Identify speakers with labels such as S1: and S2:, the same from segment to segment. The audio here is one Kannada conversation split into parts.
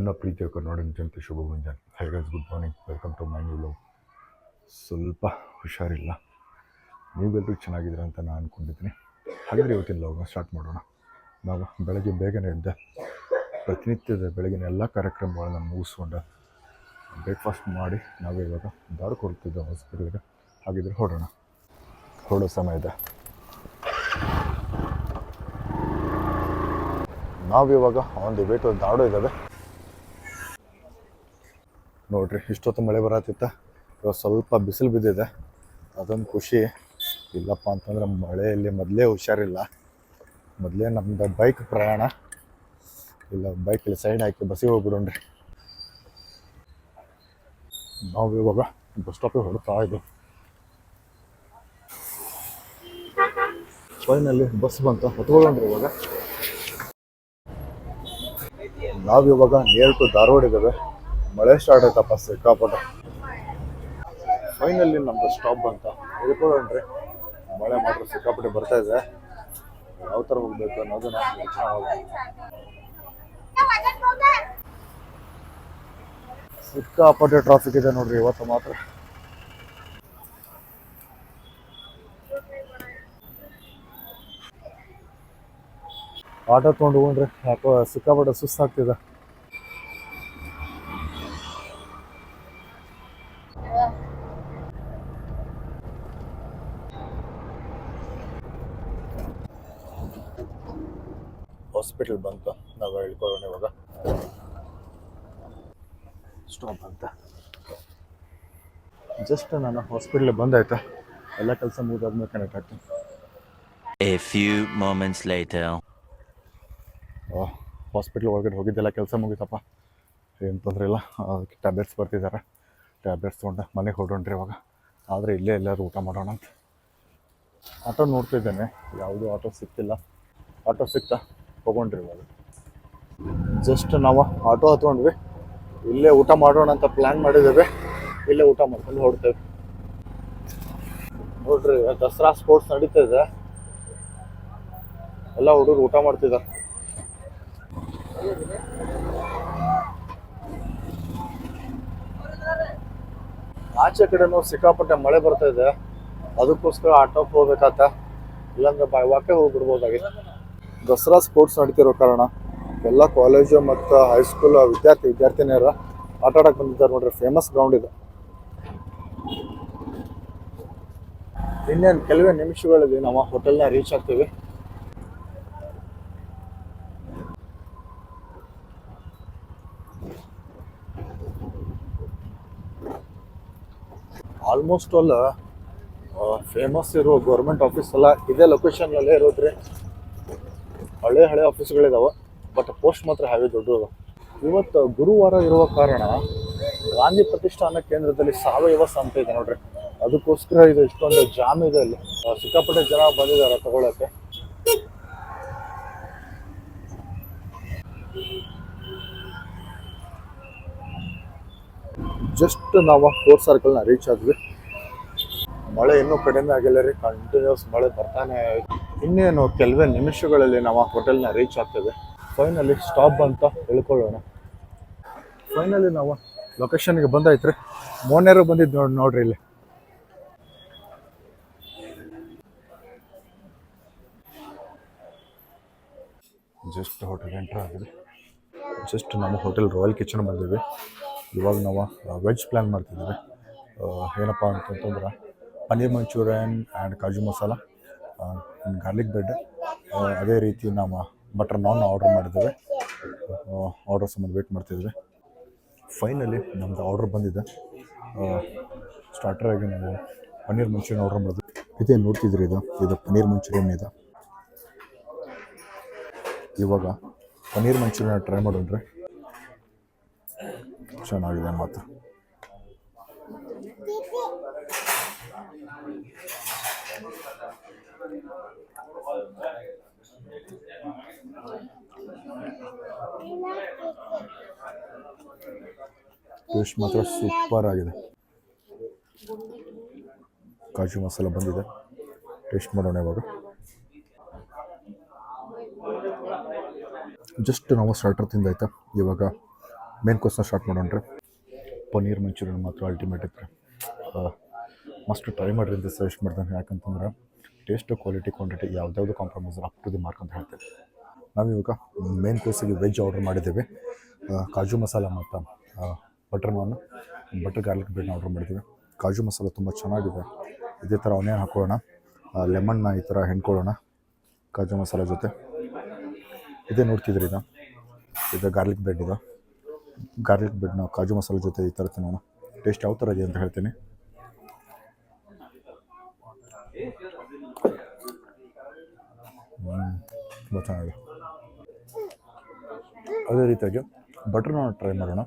S1: ನನ್ನ ಪ್ರೀತಿಯ ಕರ್ನಾಟಕ ಜನತೆ ಶುಭ ಮುಂಜಾನೆ hi good morning welcome to my new vlog ಸ್ವಲ್ಪ ಹುಷಾರಿಲ್ಲ. ನೀವೆಲ್ಲರೂ ಚೆನ್ನಾಗಿದ್ದೀರ ಅಂತ ನಾನು ಅಂದ್ಕೊಂಡಿದ್ದೀನಿ ಹಾಗಾದರೆ ಇವತ್ತಿನ ಲವ್ನ ಸ್ಟಾರ್ಟ್ ಮಾಡೋಣ. ನಾವು ಬೆಳಗ್ಗೆ ಬೇಗನೆ ಎದ್ದೆ ಪ್ರತಿನಿತ್ಯದ ಬೆಳಗಿನ ಎಲ್ಲ ಕಾರ್ಯಕ್ರಮಗಳನ್ನ ಮುಗಿಸ್ಕೊಂಡು ಬ್ರೇಕ್ಫಾಸ್ಟ್ ಮಾಡಿ ನಾವು ಇವಾಗ ದಾರು ಕೊಡ್ತಿದ್ದೆ ಹಾಸ್ಪಿಟಲ್ಗೆ ಹಾಗಿದ್ರೆ ಹೊರಡೋಣ ಹೊರಡೋ ಸಮಯದ ನಾವಿವಾಗ ಆನ್ ದಿ ವೇ ಟು ದಾಡು ಇದ್ದಾವೆ. ನೋಡ್ರಿ, ಇಷ್ಟೊತ್ತು ಮಳೆ ಬರತ್ತಿತ್ತ. ಇವಾಗ ಸ್ವಲ್ಪ ಬಿಸಿಲು ಬಿದ್ದಿದೆ. ಅದೊಂದು ಖುಷಿ. ಇಲ್ಲಪ್ಪ ಅಂತಂದ್ರೆ ಮಳೆಯಲ್ಲಿ ಮೊದಲೇ ಹುಷಾರಿಲ್ಲ. ಮೊದಲೇ ನಮ್ದು ಬೈಕ್ ಪ್ರಯಾಣ. ಇಲ್ಲ ಬೈಕಲ್ಲಿ ಸೈಡ್ ಹಾಕಿ ಬಸ್ಸಿಗೆ ಹೋಗ್ಬಿಡೋಣ್ರಿ. ನಾವು ಇವಾಗ ಬಸ್ ಸ್ಟಾಪಿಗೆ ಹೊಡ್ತಾ ಇದ್ದೀವಿ ಫೈನಲ್ಲಿ ಬಸ್ ಬಂತು, ಹೊತ್ಕೊಳ್ಳೋಣ್ರಿ ಇವಾಗ. ನಾವು ಇವಾಗ ನಿಯರ್ ಟು ಧಾರವಾಡ ಇದ್ದಾವೆ. ಮಳೆ ಸ್ಟಾರ್ಟ್ ಆಯ್ತಪ್ಪ, ಸಿಕ್ಕಾಪಟ್ಟ. ಫೈನಲ್ಲಿ ನಮ್ದು ಸ್ಟಾಪ್ ಬಂತ ಇಳ್ಕೊಳ್ಳೋಣ್ರಿ ಮಳೆ ಮಾತ್ರ ಸಿಕ್ಕಾಪಟ್ಟೆ ಬರ್ತಾ ಇದೆ. ಯಾವ ಥರ ಹೋಗ್ಬೇಕು ಅನ್ನೋದನ್ನ ಯೋಚನೆ ಮಾಡೋಣ. ಸಿಕ್ಕಾಪಟ್ಟೆ ಟ್ರಾಫಿಕ್ ಇದೆ ನೋಡ್ರಿ, ಇವತ್ತು ಮಾತ್ರ. ಆಟೋ ತೊಗೊಂಡು ಹೋಗ್ರಿ. ಯಾಕೋ ಸಿಕ್ಕಾಪಟ್ಟೆ ಸುಸ್ತಾಗ್ತಿದೆ. ಹಾಸ್ಪಿಟಲ್ ಬಂತು. ನಾವು ಹೇಳ್ಕೊಳ್ಳೋಣ ಇವಾಗ. ಸ್ಟಾಪ್ ಅಂತ. ಜಸ್ಟ್ ನಾನು ಹಾಸ್ಪಿಟ್ಲಿಗೆ ಬಂದಾಯ್ತಾ ಎಲ್ಲ ಕೆಲಸ ಮುಗಿದಾದ್ಮೇಲೆ ಕನೆಕ್ಟ್ ಆಗ್ತೀನಿ.
S2: A few moments later.
S1: Hospital ಒಳಗಡೆ ಹೋಗಿದ್ದೆಲ್ಲ ಕೆಲಸ ಮುಗಿತಪ್ಪ. ಏನು ತೊಂದರೆ ಇಲ್ಲ. ಅದಕ್ಕೆ ಟ್ಯಾಬ್ಲೆಟ್ಸ್ ಬರ್ತಿದ್ದಾರೆ ಟ್ಯಾಬ್ಲೆಟ್ಸ್ ತೊಗೊಂಡು ಮನೆಗೆ ಹೊರಡೋಣ್ರಿ ಇವಾಗ. ಆದರೆ ಇಲ್ಲೇ ಎಲ್ಲರೂ ಊಟ ಮಾಡೋಣ ಅಂತ. ಆಟೋ ನೋಡ್ತಿದ್ದೇನೆ. ಯಾವುದೂ ಆಟೋ ಸಿಕ್ತಿಲ್ಲ. ಆಟೋ ಸಿಕ್ತಾ? ಇವಾಗ ಜಸ್ಟ್ ನಾವು ಆಟೋ ಹತ್ಕೊಂಡ್ವಿ ಇಲ್ಲೇ ಊಟ ಮಾಡೋಣ ಅಂತ ಪ್ಲ್ಯಾನ್ ಮಾಡಿದ್ದೇವೆ. ಇಲ್ಲೇ ಊಟ ಮಾಡ್ಕೊಂಡು ಹೊಡ್ತೇವೆ ನೋಡ್ರಿ, ದಸರಾ ಸ್ಪೋರ್ಟ್ಸ್ ನಡೀತಾ ಎಲ್ಲ ಹುಡುಗರು ಊಟ ಮಾಡ್ತಿದ್ದಾರೆ. ಆಚೆ ಕಡೆನೂ ಸಿಕ್ಕಾಪಟ್ಟೆ ಮಳೆ ಬರ್ತಾ ಇದೆ. ಅದಕ್ಕೋಸ್ಕರ ಆಟೋಕ್ಕೆ ಹೋಗ್ಬೇಕಾತ ಇಲ್ಲಾಂದ್ರೆ ಬಾಯ್ ವಾಕೆ ಹೋಗ್ಬಿಡ್ಬೋದಾಗಿತ್ತು ದಸರಾ ಸ್ಪೋರ್ಟ್ಸ್ ನಡೀತಿರೋ ಕಾರಣ ಎಲ್ಲ ಕಾಲೇಜು ಮತ್ತು ಹೈಸ್ಕೂಲ್ ವಿದ್ಯಾರ್ಥಿ ವಿದ್ಯಾರ್ಥಿನಿಯರ ಆಟ ಆಡಕ್ಕೆ ಬಂದಿದ್ದಾರೆ ನೋಡ್ರಿ ಫೇಮಸ್ ಗ್ರೌಂಡ್ ಇದು. ಇನ್ನೇನು ಕೆಲವೇ ನಿಮಿಷಗಳಲ್ಲಿ ನಾವು ಹೋಟೆಲ್ನ ರೀಚ್ ಆಗ್ತೀವಿ. ಆಲ್ಮೋಸ್ಟ್ ಆಲ್ ಫೇಮಸ್ ಇರೋ ಗೌರ್ಮೆಂಟ್ ಆಫೀಸ್ ಎಲ್ಲ ಇದೇ ಲೊಕೇಶನ್ನಲ್ಲೇ ಇರೋದ್ರಿ. ಹಳೆ ಹಳೆ ಆಫೀಸ್ಗಳಿದಾವೆ ಬಟ್ ಪೋಸ್ಟ್ ಮಾತ್ರ ಹಾಗೆ ದೊಡ್ಡದು. ಇವತ್ತು ಗುರುವಾರ ಇರುವ ಕಾರಣ ಗಾಂಧಿ ಪ್ರತಿಷ್ಠಾನ ಕೇಂದ್ರದಲ್ಲಿ ಸಾವಯವ ಸಂತೆ ಇದೆ ನೋಡ್ರಿ. ಅದಕ್ಕೋಸ್ಕರ ಇದು ಇಷ್ಟೊಂದು ಜಾಮ್ ಇದೆ ಅಲ್ಲಿ. ಸಿಕ್ಕಾಪಟ್ಟೆ ಜನ ಬಂದಿದ್ದಾರೆ ತಗೊಳಕ್ಕೆ. ಜಸ್ಟ್ ನಾವು ಫೋರ್ ಸರ್ಕಲ್ನ ರೀಚ್ ಆದ್ವಿ. ಮಳೆ ಇನ್ನೂ ಕಡಿಮೆ ಆಗಿಲ್ಲ ರೀ ಕಂಟಿನ್ಯೂಸ್ ಮಳೆ ಬರ್ತಾನೆ ಐತೆ. ಇನ್ನೇನು ಕೆಲವೇ ನಿಮಿಷಗಳಲ್ಲಿ ನಾವು ಹೋಟೆಲ್ನ ರೀಚ್ ಆಗ್ತೇವೆ ಫೈನಲಿ ಸ್ಟಾಪ್ ಅಂತ ಹೇಳ್ಕೊಳ್ಳೋಣ ಫೈನಲಿ ನಾವು ಲೊಕೇಶನ್ಗೆ ಬಂದಾಯ್ತ್ರಿ. ಮೋನೇರು ಬಂದಿದ್ದು ನೋಡಿ ನೋಡ್ರಿ ಇಲ್ಲಿ. ಜಸ್ಟ್ ಹೋಟೆಲ್ ಎಂಟ್ರ್ ಆಗಿದೆ. ಜಸ್ಟ್ ನಮ್ಮ ಹೋಟೆಲ್ ರಾಯಲ್ ಕಿಚನ್ ಬಂದಿವಿ ಇವಾಗ ನಾವು ವೆಜ್ ಪ್ಲ್ಯಾನ್ ಮಾಡ್ತಿದ್ದೀವಿ. ಏನಪ್ಪ ಅಂತಂತಂದ್ರೆ, paneer manchurian and kaju masala garlic bread ಅದೇ ರೀತಿ ನಾವು ಬಟರ್ ನಾನ್ ಆರ್ಡರ್ ಮಾಡಿದ್ದೇವೆ. ಆರ್ಡರ್ ಸಂಬಂಧ ವೇಟ್ ಮಾಡ್ತಿದ್ವಿ. ಫೈನಲಿ ನಮ್ಮದು ಆರ್ಡರ್ ಬಂದಿದೆ. ಸ್ಟಾರ್ಟರ್ ಆಗಿ ನಾವು ಪನ್ನೀರ್ ಮಂಚೂರಿಯನ್ ಆರ್ಡರ್ ಮಾಡಿದ್ವಿ. ಇದೇ ನೋಡ್ತಿದ್ರಿ ಇದು ಇದು ಪನ್ನೀರ್ ಮಂಚೂರಿಯನ್ ಇದೆ. ಇವಾಗ ಪನ್ನೀರ್ ಮಂಚೂರಿಯನ್ ಟ್ರೈ ಮಾಡೋಣ್ರಿ ಚೆನ್ನಾಗಿದೆ ಮಾತ್ರ. ಟೇಸ್ಟ್ ಮಾತ್ರ ಸೂಪರ್ ಆಗಿದೆ. ಕಾಜು ಮಸಾಲ ಬಂದಿದೆ. ಟೇಸ್ಟ್ ಮಾಡೋಣ ಇವಾಗ. ಜಸ್ಟ್ ನಾವು ಸ್ಟಾರ್ಟರ್ ತಿಂದಾಯ್ತಾ? ಇವಾಗ ಮೇನ್ ಕೋರ್ಸ್ನ ಸ್ಟಾರ್ಟ್ ಮಾಡೋಣ್ರಿ ಪನ್ನೀರ್ ಮಂಚೂರಿಯನ್ ಮಾತ್ರ ಅಲ್ಟಿಮೇಟ್ ಇತ್ತು ಮಸ್ಟ್ ಟ್ರೈ ಮಾಡಿರಿ ಅಂತ ಸಜೆಸ್ಟ್ ಮಾಡ್ತಾನೆ ಯಾಕಂತಂದ್ರೆ taste, quality, quantity ಯಾವುದ್ಯಾವುದು compromise up to the mark ಅಂತ ಹೇಳ್ತೀವಿ ನಾವು ಇವಾಗ ಮೇನ್ ಕೋರ್ಸಿಗೆ ವೆಜ್ ಆರ್ಡರ್ ಮಾಡಿದ್ದೇವೆ. ಕಾಜು ಮಸಾಲ ಮತ್ತು ಬಟರ್ ನಾನು ಬಟರ್ ಗಾರ್ಲಿಕ್ ಬ್ರೆಡ್ನ ಆರ್ಡರ್ ಮಾಡಿದ್ದೀವಿ. ಕಾಜು ಮಸಾಲ ತುಂಬ ಚೆನ್ನಾಗಿದೆ. ಇದೇ ಥರ ಅವನೇ ಹಾಕೊಳ್ಳೋಣ. ಲೆಮನ್ನ ಈ ಥರ ಹೆಣ್ಕೊಳ್ಳೋಣ ಕಾಜು ಮಸಾಲ ಜೊತೆ. ಇದೇ ನೋಡ್ತಿದ್ರಿ ಇದು ಇದು ಗಾರ್ಲಿಕ್ ಬ್ರೆಡ್ ಇದು ಗಾರ್ಲಿಕ್ ಬ್ರೆಡ್ನ ಕಾಜು ಮಸಾಲ ಜೊತೆ ಈ ಥರ ತಿನ್ನೋಣ. ಟೇಸ್ಟ್ ಯಾವ ಥರ ಇದೆ ಅಂತ ಹೇಳ್ತೀನಿ ಹ್ಮ್, ತುಂಬ ಚೆನ್ನಾಗಿದೆ ಅದೇ ರೀತಿಯಾಗಿ ಬಟರ್ ನಾನ್ ಟ್ರೈ ಮಾಡೋಣ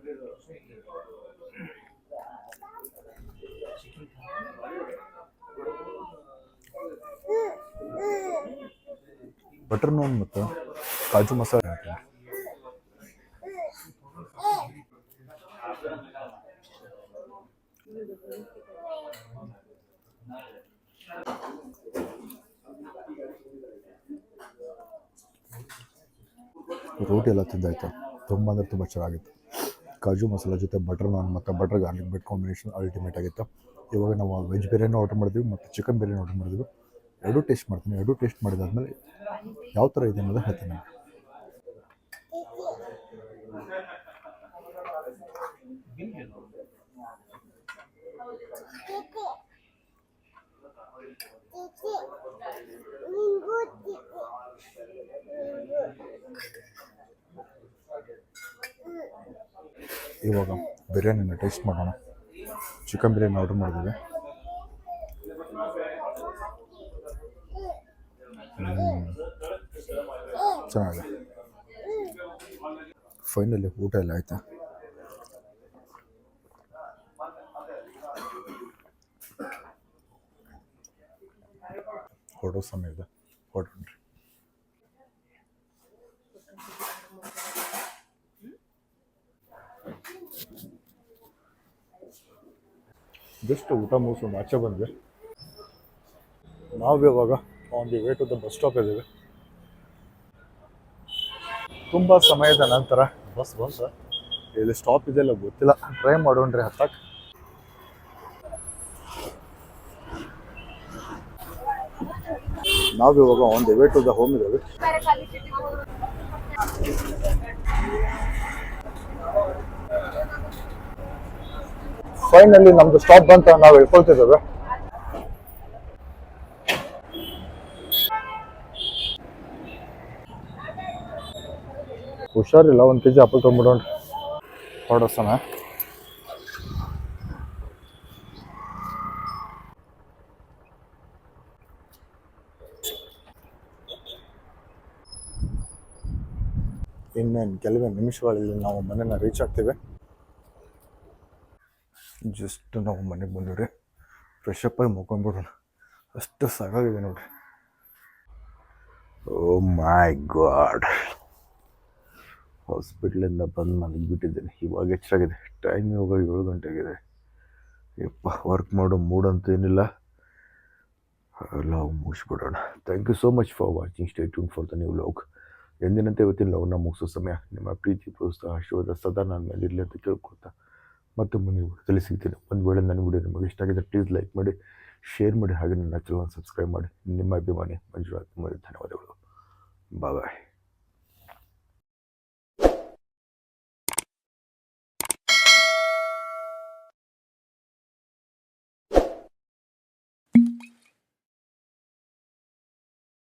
S1: ಬಟರ್ ನಾನ್ ಮತ್ತು ಕಾಜು ಮಸಾಲೆ ಹಾಕ್ತೀನಿ. ರೋಟಿ ಎಲ್ಲ ತಿಂದಾಯ್ತು. ತುಂಬ ಅಂದರೆ ತುಂಬ ಚೆನ್ನಾಗಿತ್ತು. ಕಾಜು ಮಸಾಲ ಜೊತೆ ಬಟರ್ ನಾನ್ ಮತ್ತು butter garlic bread combination ultimate ಆಗಿತ್ತು. ಇವಾಗ ನಾವು ವೆಜ್ ಬಿರಿಯಾನಿ ಆರ್ಡರ್ ಮಾಡಿದ್ವಿ ಮತ್ತು ಚಿಕನ್ ಬಿರಿಯಾನಿ ಆರ್ಡರ್ ಮಾಡಿದ್ವಿ. ಎರಡೂ ಟೇಸ್ಟ್ ಮಾಡ್ತೀನಿ. ಎರಡೂ ಟೇಸ್ಟ್ ಮಾಡಿದಾದ್ಮೇಲೆ ಯಾವ ಥರ ಇದೆ ಅನ್ನೋದು ಹೇಳ್ತೀನಿ ನಾನು ಇವಾಗ ಬಿರಿಯಾನಿನ ಟೇಸ್ಟ್ ಮಾಡೋಣ. ಚಿಕನ್ ಬಿರಿಯಾನಿ ಆರ್ಡರ್ ಮಾಡಿದ್ವಿ. ಚೆನ್ನಾಗಿದೆ. ಫೈನಲಿ ಊಟ ಎಲ್ಲ ಆಯ್ತಾ? ಹೊರಡೋ ಸಮಯ ಇದೆ. ಹೊರಡ್ರಿ ಜಸ್ಟ್ ಊಟ ಮುಗಿಸ್ಕೊಂಡು ಆಚೆ ಬಂದ್ವಿ. ನಾವು ಇವಾಗ on the way to the bus stop ಇದ್ದೀವಿ. ತುಂಬ ಸಮಯದ ನಂತರ ಬಸ್ ಬಂತ? ಇಲ್ಲಿ ಸ್ಟಾಪ್ ಇದೆಲ್ಲ ಗೊತ್ತಿಲ್ಲ. ಟ್ರೈ ಮಾಡೋಣ್ರಿ ಹತ್ತಕ್ಕೆ. ನಾವು ಇವಾಗ on the way to the home ಇದ್ದೇವೆ. ಫೈನಲಿ ನಮ್ದು ಸ್ಟಾಪ್ ಬಂತ ನಾವು ಹೇಳ್ಕೊಳ್ತಿದ್ದೇವೆ. ಹುಷಾರಿಲ್ಲ ಒಂದು ಕೆ ಜಿ ಆಪಲ್ ತೊಗೊಂಡ್ಬಿಡೋಣ ಹೊರಡೋ ಇನ್ನೇನು ಕೆಲವೇ ನಿಮಿಷಗಳಲ್ಲಿ ನಾವು ಮನೆನ ರೀಚ್ ಆಗ್ತೇವೆ. ಜಸ್ಟ್ ನಾವು ಮನೆಗೆ ಬಂದಿವ್ರಿ. ಫ್ರೆಶ್ ಆಗಿ ಮುಕೊಂಡ್ಬಿಡೋಣ ಅಷ್ಟು ಸಾಕಾಗಿದೆ ನೋಡ್ರಿ. ಓ ಮೈ ಗಾಡ್ ಹಾಸ್ಪಿಟ್ಲಿಂದ ಬಂದು ಮಲಗಿಬಿಟ್ಟಿದ್ದೇನೆ. ಇವಾಗ ಹೆಚ್ಚಾಗಿದೆ ಟೈಮ್ ಇವಾಗ ಏಳು ಗಂಟೆಗಿದೆ ಯಪ್ಪ ವರ್ಕ್ ಮಾಡೋ ಮೂಡ್ ಅಂತ ಏನಿಲ್ಲ. Love ಮುಗಿಸ್ಬಿಡೋಣ. Thank you so much for watching stay tuned for the new vlog ಎಂದಿನಂತೆ ಇವತ್ತಿನ ಲವ್ನ ಮುಗಿಸೋ ಸಮಯ. ನಿಮ್ಮ ಪ್ರೀತಿ, ಪ್ರೋತ್ಸಾಹ, ಆಶೀರ್ವಾದ ಸದಾ ಮೇಲೆ ಇರಲಿ ಅಂತ ಕೇಳ್ಕೊತಾ ಮತ್ತೆ ವಿಡಿಯೋದಲ್ಲಿ ಸಿಗ್ತೀನಿ. ಒಂದು ವೇಳೆ ನನ್ನ ವಿಡಿಯೋ ನಿಮಗೆ ಇಷ್ಟ ಆಗಿದೆ ಪ್ಲೀಸ್ ಲೈಕ್ ಮಾಡಿ ಶೇರ್ ಮಾಡಿ ಹಾಗೆ ನನ್ನ ಚಾನಲ್ ಸಬ್ಸ್ಕ್ರೈಬ್ ಮಾಡಿ. ನಿಮ್ಮ ಅಭಿಮಾನಿ ಮಂಜುನಾಥ್ ಧನ್ಯವಾದಗಳು. ಬಾಯ್